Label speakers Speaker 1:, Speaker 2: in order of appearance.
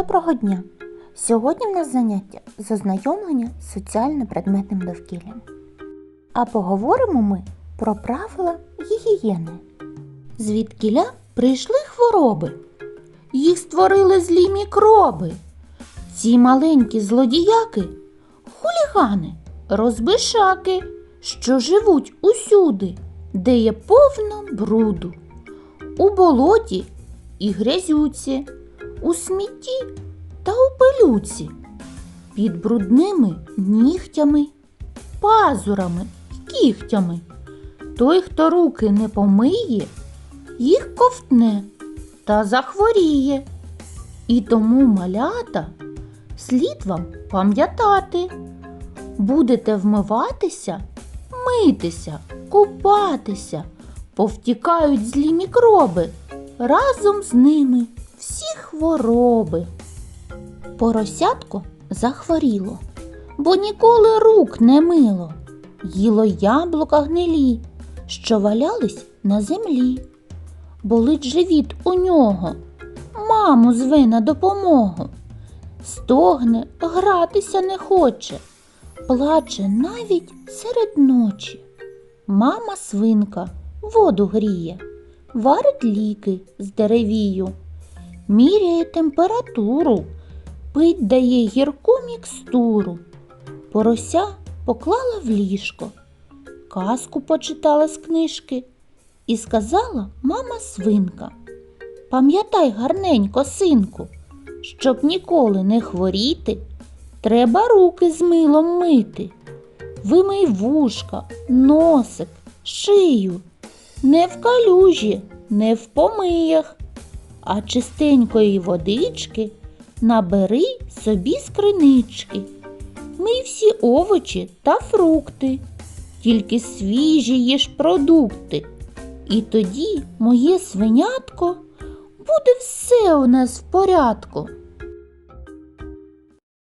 Speaker 1: Доброго дня! Сьогодні в нас заняття з ознайомлення з соціально-предметним довкіллям. А поговоримо ми про правила гігієни. Звідкіля прийшли хвороби. Їх створили злі мікроби. Ці маленькі злодіяки хулігани, розбишаки, що живуть усюди, де є повно бруду. У болоті і грязюці, у смітті та у пилюці, під брудними нігтями, пазурами й кігтями. Той, хто руки не помиє, їх ковтне та захворіє. І тому малята слід вам пам'ятати. Будете вмиватися, митися, купатися, повтікають злі мікроби, разом з ними хвороби. Поросятко захворіло, бо ніколи рук не мило, їло яблука гнилі, що валялись на землі. Болить живіт у нього, маму зве на допомогу. Стогне, гратися не хоче, плаче навіть серед ночі. Мама свинка воду гріє, варить ліки з деревію, міряє температуру, пить дає гірку мікстуру. Порося поклала в ліжко, казку почитала з книжки і сказала мама свинка. Пам'ятай гарненько, синку, щоб ніколи не хворіти, треба руки з милом мити. Вимий вушка, носик, шию, не в калюжі, не в помиях, а чистенької водички набери собі з кринички. Мий всі овочі та фрукти, тільки свіжі їж продукти. І тоді, моє свинятко, буде все у нас в порядку.